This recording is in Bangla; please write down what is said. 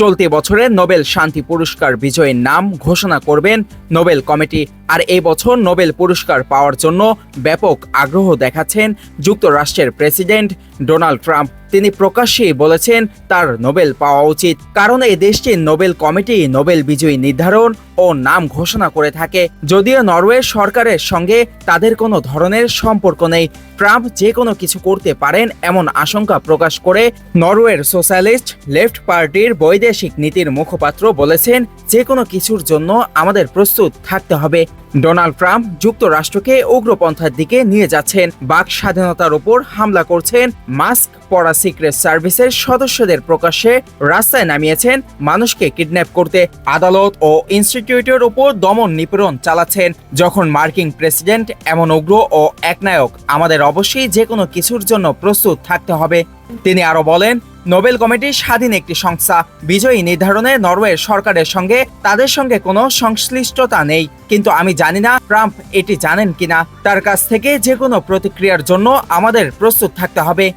চলতি বছরের নোবেল শান্তি পুরস্কার বিজয়ীর নাম ঘোষণা করবেন নোবেল কমিটি। আর এই বছর নোবেল পুরস্কার পাওয়ার জন্য ব্যাপক আগ্রহ দেখাচ্ছেন যুক্তরাষ্ট্রের প্রেসিডেন্ট ডোনাল্ড ট্রাম্প, তিনি প্রকাশ্যে বলেছেন তার নোবেল পাওয়া উচিত, কারণ এই দেশটির নোবেল কমিটি নোবেল বিজয়ী নির্ধারণ ও নাম ঘোষণা করে থাকে। যদিও নরওয়ে সরকারের সঙ্গে তাদের কোনো ধরনের সম্পর্ক নেই, ট্রাম্প যে কোনো কিছু করতে পারেন এমন আশঙ্কা প্রকাশ করে নরওয়ের সোশ্যালিস্ট লেফট পার্টির বৈদেশিক নীতির মুখপাত্র বলেছেন, যে কোনো কিছুর জন্য আমাদের প্রস্তুত থাকতে হবে। ডোনাল্ড ট্রাম্প যুক্তরাষ্ট্রকে উগ্রপন্থার দিকে নিয়ে যাচ্ছেন, বাক স্বাধীনতার উপর হামলা করছেন মাস্ক পরা সিক্রেট সার্ভিসের সদস্যদের প্রকাশ্যে রাস্তায় নামিয়েছেন মানুষকে কিডন্যাপ করতে আদালত ও ইনস্টিটিউটের উপর দমন নিপীড়ন চালাচ্ছেন। যখন মার্কিন প্রেসিডেন্ট এমন উগ্র ও একনায়ক, আমাদের অবশ্যই যে কোনো কিছুর জন্য প্রস্তুত থাকতে হবে। তিনি আরও বলেন নোবেল কমিটি স্বাধীন একটি সংস্থা। বিজয়ী নির্ধারণে নরওয়ের সরকারের সঙ্গে তাদের সঙ্গে কোনো সংশ্লিষ্টতা নেই। কিন্তু আমি জানি না ট্রাম্প এটি জানেন কিনা। তার কাছ থেকে যে কোনো প্রতিক্রিয়ার জন্য আমাদের প্রস্তুত থাকতে হবে।